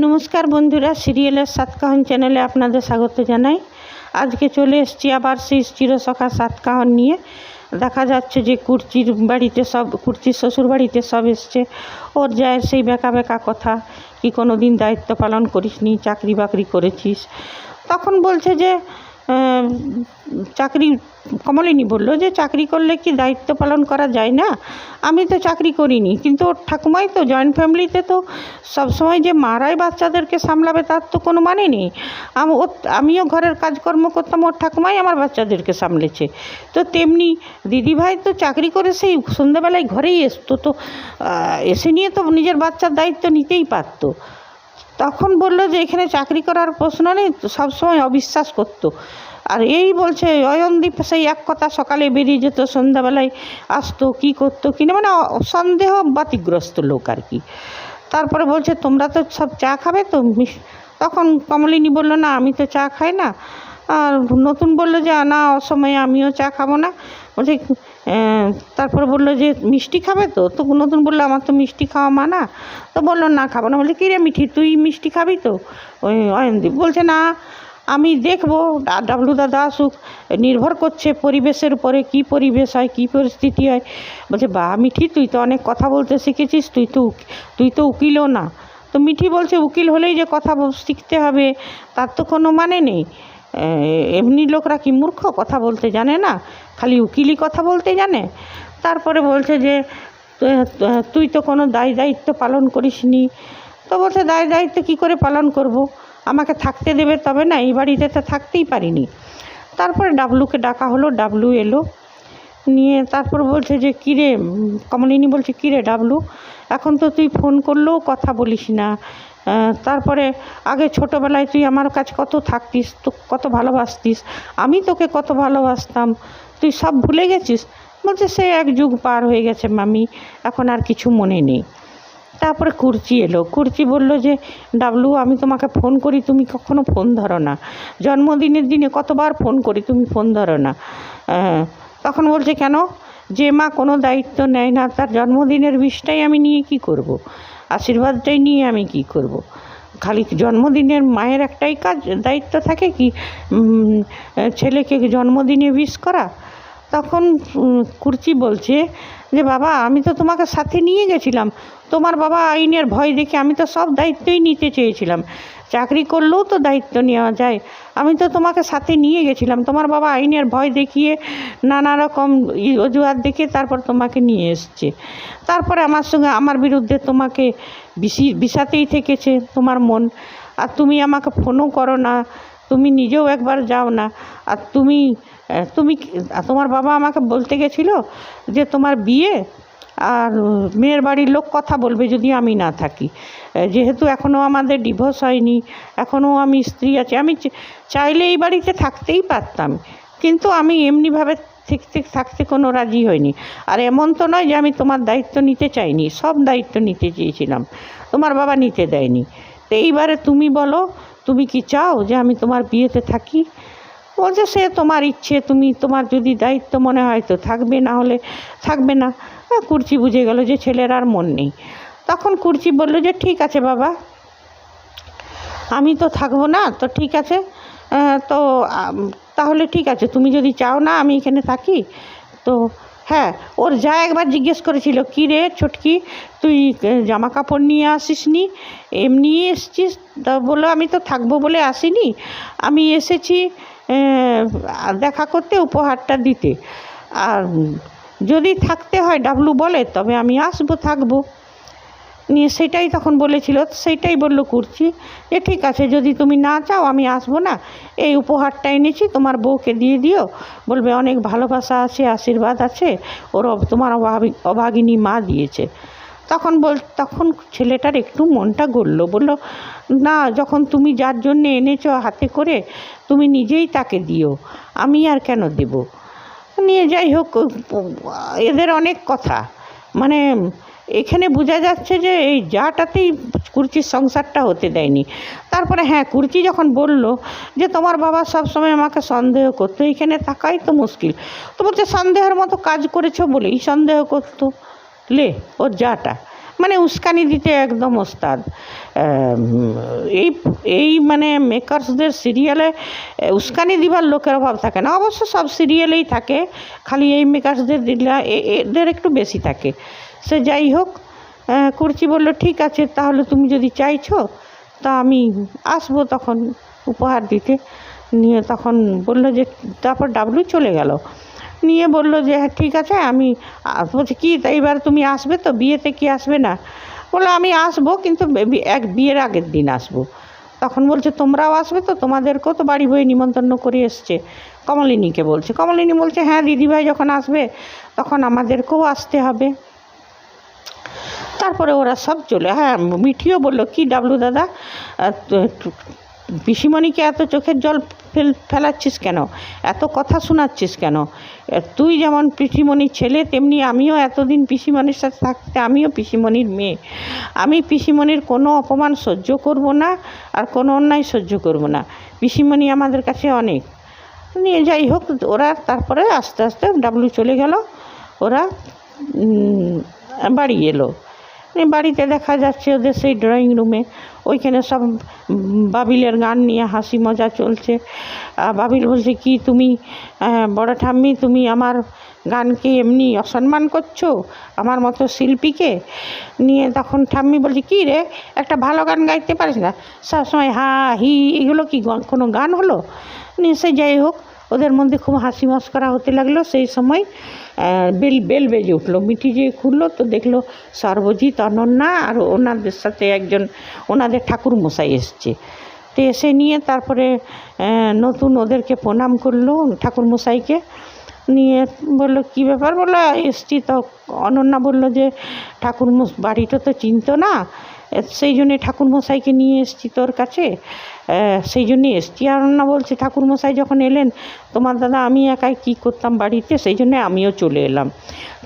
নমস্কার বন্ধুরা, সিরিয়ালের সাতকাহন চ্যানেলে আপনাদের স্বাগত জানাই। আজকে চলে এসছি আবার সেই চিরসখা সাতকাহন নিয়ে। দেখা যাচ্ছে যে কুর্চির বাড়িতে সব, কুর্চির শ্বশুর বাড়িতে সব এসছে। ওর যায় সেই বেকা বেঁকা কথা কি কোনো দিন দায়িত্ব পালন করিস নি চাকরি বাকরি করেছিস। তখন বলছে যে চাকরি, কমলিনী বলল যে চাকরি করলে কি দায়িত্ব পালন করা যায় না? আমি তো চাকরি করিনি, কিন্তু ওর ঠাকুমাই তো জয়েন্ট ফ্যামিলিতে তো সবসময় যে মারাই বাচ্চাদেরকে সামলাবে তার তো কোনো মানে নেই। আম- আমিও ঘরের কাজকর্ম করতাম, ওর ঠাকুমাই আমার বাচ্চাদেরকে সামলেছে। তো তেমনি দিদিভাই তো চাকরি করে সেই সন্ধ্যাবেলায় ঘরেই আসতো তো এসে নিয়ে তো নিজের বাচ্চার দায়িত্ব নিতেই পারতো। তখন বলল যে, এখানে চাকরি করার প্রশ্ন নেই, সবসময় অবিশ্বাস করতো। আর এই বলছে, অয়নদীপ সেই এক কথা সকালে বেরিয়ে যেত, সন্ধ্যাবেলায় আসতো, কী করতো কিনা মানে সন্দেহ বাতিগ্রস্ত লোক আর কি। তারপরে বলছে, তোমরা তো সব চা খাবে তো? তখন কমলিনী বলল, না, আমি তো চা খাই না। আর নতুন বলল যে, না, অসময়ে আমিও চা খাব না। বলছে তারপরে বলল যে, মিষ্টি খাবে তো? তো নতুন বলল, আমার তো মিষ্টি খাওয়া মানা। তো বলল, না খাব না। বলছে কিরে মিঠি, তুই মিষ্টি খাবি তো? ওই অয়নদীপ বলছে, না, আমি দেখব। ডাবলু দাদা আসুক, নির্ভর করছে পরিবেশের উপরে কি পরিবেশ হয়, কি পরিস্থিতি হয়। বলছে, বা, মিঠি, তুই তো অনেক কথা বলতে শিখেছিস, তুই তো তুই তো উকিলও না। তো মিঠি বলছে, উকিল হলেই যে কথা শিখতে হবে, তার তো কোনো মানে নেই। এমনি লোকরা কি মূর্খ? কথা বলতে জানে না। খালি উকিলি কথা বলতে জানে? তারপরে বলছে যে তুই তো কোনো দায় দায়িত্ব পালন করিস নি তো বলছে, দায় দায়িত্ব কী করে পালন করব? আমাকে থাকতে দেবে তবে না, এই বাড়িতে তো থাকতেই পারিনি। তারপরে ডাবলুকে ডাকা হলো, ডাবলু এলো। নিয়ে তারপর বলছে যে কিরে কমলিনী বলছে কিরে ডাবলু? এখন তো তুই ফোন করলেও কথা বলিস না। তারপরে, আগে ছোটোবেলায় তুই আমার কাছে কত থাকতিস, তো কত ভালোবাসতিস। আমি তোকে কত ভালোবাসতাম। তুই সব ভুলে গেছিস? বলছে, সে এক যুগ পার হয়ে গেছে, মামি। এখন আর কিছু মনে নেই। তারপরে কুর্চি এলো। কুর্চি বলল যে, ডাবলু, আমি তোমাকে ফোন করি, তুমি কখনো ফোন ধরো না। জন্মদিনের দিনে কতবার ফোন করি, তুমি ফোন ধরো না। তখন বলছে, কেন? যে মা কোনো দায়িত্ব নেয় না, তার জন্মদিনের বিষটাই আমি নিয়ে কি করব। আশীর্বাদটাই নিয়ে আমি কি করব। খালি জন্মদিনের মায়ের একটাই কাজ, দায়িত্ব থাকে কি? ছেলেকে জন্মদিনে উইশ করা? তখন কুর্চি বলছে যে, বাবা, আমি তো তোমাকে সাথে নিয়ে গেছিলাম। তোমার বাবা আইনের ভয় দেখে আমি তো সব দায়িত্বই নিতে চেয়েছিলাম। চাকরি করলেও তো দায়িত্ব নেওয়া যায়। আমি তো তোমাকে সাথে নিয়ে গেছিলাম। তোমার বাবা আইনের ভয় দেখিয়ে নানা রকম অজুহাত দেখিয়ে তারপর তোমাকে নিয়ে এসছে। তারপরে আমার সঙ্গে, আমার বিরুদ্ধে তোমাকে বিশি, বিষাতেই থেকেছে তোমার মন। আর তুমি আমাকে ফোনও করো না। তুমি নিজেও একবার যাও না। আর তুমি তুমি তোমার বাবা আমাকে বলতে গেছিল যে তোমার বিয়ে আর মেয়ের বাড়ির লোক কথা বলবে যদি আমি না থাকি। যেহেতু এখনও আমাদের ডিভোর্স হয়নি এখনও আমি স্ত্রী আছি, আমি চাইলে এই বাড়িতে থাকতেই পারতাম, কিন্তু আমি এমনিভাবে থাকতে থাকতে কোনো রাজি হয়নি আর এমন তো নয় যে আমি তোমার দায়িত্ব নিতে চাইনি, সব দায়িত্ব নিতে চেয়েছিলাম, তোমার বাবা নিতে দেয়নি। তো এইবারে তুমি বলো, তুমি কি চাও যে আমি তোমার বিয়েতে থাকি? বলছে সে তোমার ইচ্ছে, তুমি তোমার যদি দায়িত্ব মনে হয় তো থাকবে, না হলে থাকবে না। কুর্চি বুঝে গেল যে ছেলের আর মন নেই। তখন কুর্চি বলল যে, ঠিক আছে বাবা, আমি তো থাকব না, তো ঠিক আছে। তো তাহলে ঠিক আছে, তুমি যদি চাও না আমি এখানে থাকি। তো হ্যাঁ ওর যা একবার জিজ্ঞেস করেছিল, কী রে ছটকি, তুই জামা কাপড় নিয়ে আসিস নি এমনি এসছিস? তা বলল, আমি তো থাকব বলে আসিনি। আমি এসেছি দেখা করতে, উপহারটা দিতে। আর যদি থাকতে হয়, ডাবলু বলে, তবে আমি আসব, থাকব। নিয়ে সেটাই তখন বলেছিল, সেইটাই বলল করছি যে ঠিক আছে, যদি তুমি না চাও, আমি আসব না। এই উপহারটা এনেছি, তোমার বউকে দিয়ে দিও। বলবে, অনেক ভালোবাসা আছে, আশীর্বাদ আছে। ওর তোমার অভাগিনী মা দিয়েছে। তখন বল, তখন ছেলেটার একটু মনটা গড়ল, বলল, না, যখন তুমি যার জন্য এনেছো হাতে করে, তুমি নিজেই তাকে দিও, আমি আর কেন দেবো? নিয়ে যাই হোক এদের অনেক কথা। মানে এখানে বোঝা যাচ্ছে যে এই যাটাতেই কুর্চির সংসারটা হতে দেয়নি। তারপরে হ্যাঁ কুর্চি যখন বলল যে, তোমার বাবা সব সময় আমাকে সন্দেহ করতো, এখানে থাকাই তো মুশকিল। তো বলছে, সন্দেহের মতো কাজ করেছ বলেই সন্দেহ করতো। লে, ওর যাটা। মানে উস্কানি দিতে একদম ওস্তাদ। এই এই মানে মেকার্সদের সিরিয়ালে উস্কানি দিবার লোকের অভাব থাকে না। অবশ্য সব সিরিয়ালেই থাকে, খালি এই মেকার্সদের দিলে এদের একটু বেশি থাকে। সে যাই হোক কুর্চি বলল, ঠিক আছে, তাহলে তুমি যদি চাইছো, তা আমি আসব তখন উপহার দিতে। নিয়ে তখন বলল যে, তারপর ডাবলু চলে গেল। নিয়ে বলল যে হ্যাঁ ঠিক আছে, আমি বলছি, কি, তা এবার তুমি আসবে তো? বিয়েতে কি আসবে না? বলল, আমি আসব, কিন্তু এক বিয়ের আগের দিন আসব। তখন বলছে, তোমরাও আসবে তো? তোমাদেরকেও তো বাড়ি বয়ে নিমন্ত্রণ করে এসছে। কমলিনীকে বলছে, কমলিনী বলছে হ্যাঁ দিদিভাই যখন আসবে, তখন আমাদেরকেও আসতে হবে। তারপরে ওরা সব চলে হ্যাঁ মিঠিও বলল, কি ডাবলু দাদা পিসিমণিকে এত চোখের জল ফেল, ফেলাচ্ছিস কেন? এত কথা শোনাচ্ছিস কেন? তুই যেমন পিসিমণির ছেলে, তেমনি আমিও এতদিন পিসিমণির সাথে থাকতে আমিও পিসিমণির মেয়ে। আমি পিসিমণির কোনো অপমান সহ্য করব না আর কোনো অন্যায় সহ্য করব না। পিসিমণি আমাদের কাছে অনেক। নিয়ে যাই হোক, ওরা তারপরে আস্তে আস্তে ডাবলু চলে গেল। ওরা বাড়ি এলো। বাড়িতে দেখা যাচ্ছে ওদের সেই ড্রয়িং রুমে ওইখানে সব বাবিলের গান নিয়ে হাসি মজা চলছে। বাবিল বলছে, কি তুমি বড় ঠাম্মি, তুমি আমার গানকে এমনি অসম্মান করছ? আমার মতো শিল্পীকে? নিয়ে তখন ঠাম্মি বলছে, কী রে, একটা ভালো গান গাইতে পারিস না? সবসময় হা, হি, এগুলো কি কোনো গান হলো? নিয়ে সে যাই হোক ওদের মধ্যে খুব হাসি মস্করা হতে লাগল। সেই সময় বেল বেল বেজে উঠল। মিঠি যে খুললো তো দেখল সর্বজিৎ, অনন্যা আর ওনাদের সাথে একজন, ওনাদের ঠাকুর মশাই এসছে। তো এসে নিয়ে তারপরে নতুন ওদেরকে প্রণাম করল ঠাকুর মশাইকে নিয়ে বলল, কী ব্যাপার? বলল, এসছি তো। অনন্যা বলল যে ঠাকুর বাড়িটা তো চিনতো না। সেই জন্যে ঠাকুর মশাইকে নিয়ে এসছি তোর কাছে। সেই জন্যে এসছি। আর না বলছে ঠাকুর মশাই যখন এলেন, তোমার দাদা, আমি একাই কী করতাম বাড়িতে? সেই জন্যে আমিও চলে এলাম।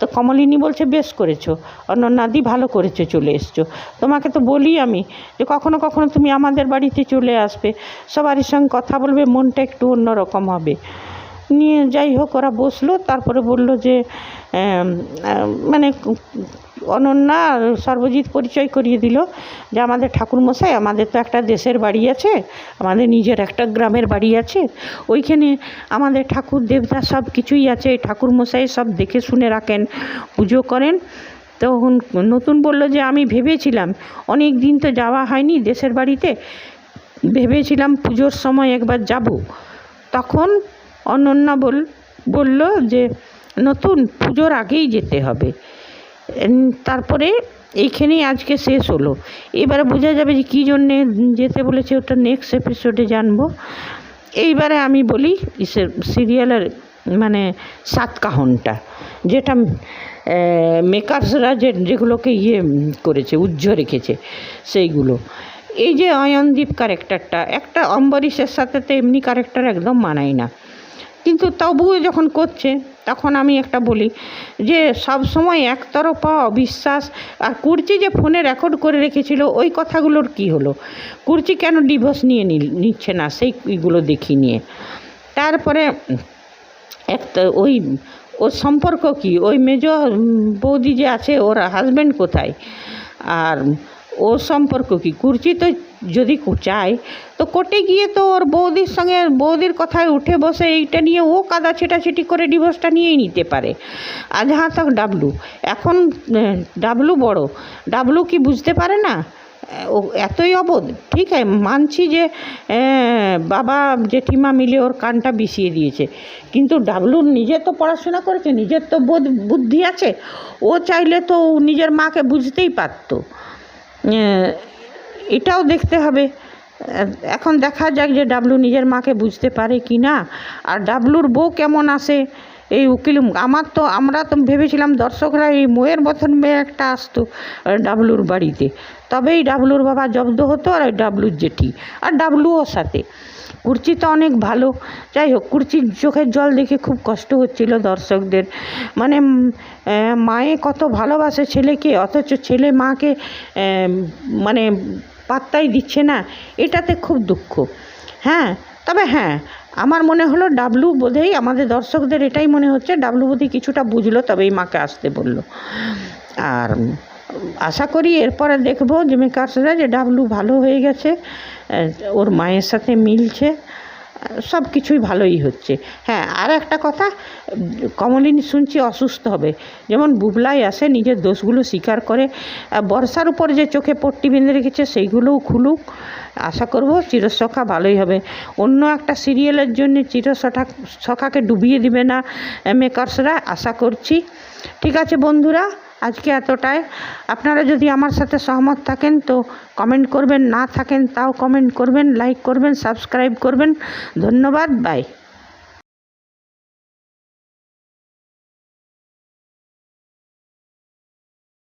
তো কমলিনী বলছে, বেশ করেছ। অনন্যাদি ভালো করেছ, চলে এসছো। তোমাকে তো বলি আমি যে, কখনো কখনো তুমি আমাদের বাড়িতে চলে আসবে। সবারই সঙ্গে কথা বলবে, মনটা একটু অন্যরকম হবে। নিয়ে যাই হোক, ওরা বসল। তারপরে বলল যে মানে অনন্যা সর্বজিৎ পরিচয় করিয়ে দিল যে আমাদের ঠাকুরমশাই, আমাদের তো একটা দেশের বাড়ি আছে, আমাদের নিজের একটা গ্রামের বাড়ি আছে। ওইখানে আমাদের ঠাকুর দেবতা সব কিছুই আছে, ঠাকুরমশাই সব দেখে শুনে রাখেন, পুজো করেন। তখন নতুন বলল যে, আমি ভেবেছিলাম অনেক দিন তো যাওয়া হয়নি দেশের বাড়িতে, ভেবেছিলাম পুজোর সময় একবার যাব। তখন অনন্যা বল, বলল যে, নতুন পুজোর আগেই যেতে হবে। তারপরে এইখানেই আজকে শেষ হলো। এবারে বোঝা যাবে যে কী জন্যে যেতে বলেছে ওটা নেক্সট এপিসোডে জানব। এইবারে আমি বলি সিরিয়ালের মানে সাতকাহনটা যেটা মেকার্সরা যে যেগুলোকে ইয়ে করেছে, উজ্জ্ব রেখেছে, সেইগুলো। এই যে অয়নদীপ ক্যারেক্টারটা একটা অম্বরীশের সাথে তো এমনি ক্যারেক্টার একদম মানায় না। কিন্তু তবুও যখন করছে তখন আমি একটা বলি যে, সব সময় একতরফা অবিশ্বাস আর কুর্চি যে ফোনে রেকর্ড করে রেখেছিল, ওই কথাগুলোর কি হলো? কুর্চি কেন ডিভোর্স নিয়ে নিচ্ছে না? সেইগুলো দেখি নিয়ে। তারপরে একটা ওই, ওর সম্পর্ক কি? ওই মেজ বৌদি যে আছে, ওর হাজব্যান্ড কোথায়? আর ওর সম্পর্ক কি? কুর্চি তো যদি চায়, তো কোর্টে গিয়ে তো ওর বৌদির সঙ্গে বৌদির কথায় উঠে বসে এইটা নিয়ে ও কাদা ছেটাছেটি করে ডিভোর্সটা নিয়েই নিতে পারে। আর যাহা তক ডাবলু। এখন ডাবলু বড়। ডাবলু কি বুঝতে পারে না? ও এতই অবোধ। ঠিক আছে, মানছি যে বাবা জেঠিমা মিলে ওর কানটা বিষিয়ে দিয়েছে। কিন্তু ডাবলু নিজে তো পড়াশোনা করেছে, নিজের তো বোধ, বুদ্ধি আছে। ও চাইলে তো ও নিজের মাকে বুঝতেই পারতো। এটাও দেখতে হবে। এখন দেখা যাক যে ডাবলু নিজের মাকে বুঝতে পারে কি না আর ডাবলুর বউ কেমন আসে এই উকিল, আমার তো, আমরা তো ভেবেছিলাম দর্শকরা এই মোয়ের মতন মেয়ে একটা আসতো ডাবলুর বাড়িতে। তবেই ডাবলুর বাবা জব্দ হতো আর ডাবলুর জেঠি, আর ডাবলুও সাথে। কুর্চি তো অনেক ভালো। যাই হোক কুর্চির চোখের জল দেখে খুব কষ্ট হচ্ছিল দর্শকদের। মানে মায়ে কত ভালোবাসে ছেলেকে, অথচ ছেলে মাকে মানে পাত্তাই দিচ্ছে না, এটাতে খুব দুঃখ। হ্যাঁ তবে হ্যাঁ আমার মনে হলো ডাবলু বোধহয় আমাদের দর্শকদের এটাই মনে হচ্ছে, ডাবলু বোধহয় কিছুটা বুঝলো, তবেই মাকে আসতে বলল। আর আশা করি এরপরে দেখব যে মেকার্সরা যে ডাবলু ভালো হয়ে গেছে ওর মায়ের সাথে মিলছে। সব কিছুই ভালোই হচ্ছে। হ্যাঁ আর একটা কথা, কমলিনী শুনছি অসুস্থ হবে। যেমন বুবলাই আসে, নিজের দোষগুলো স্বীকার করে বর্ষার উপর যে চোখে পট্টি বেঁধে রেখেছে, সেইগুলোও খুলুক। আশা করব চিরসখা ভালোই হবে। অন্য একটা সিরিয়ালের জন্য চিরসখা, সখাকে ডুবিয়ে দিবে না, মেকার্সরা, আশা করছি। ঠিক আছে বন্ধুরা আজকে এতটাই। আপনারা যদি আমার সাথে সহমত থাকেন তো কমেন্ট করবেন, না থাকেন তাও কমেন্ট করবেন লাইক করবেন সাবস্ক্রাইব করবেন। ধন্যবাদ বাই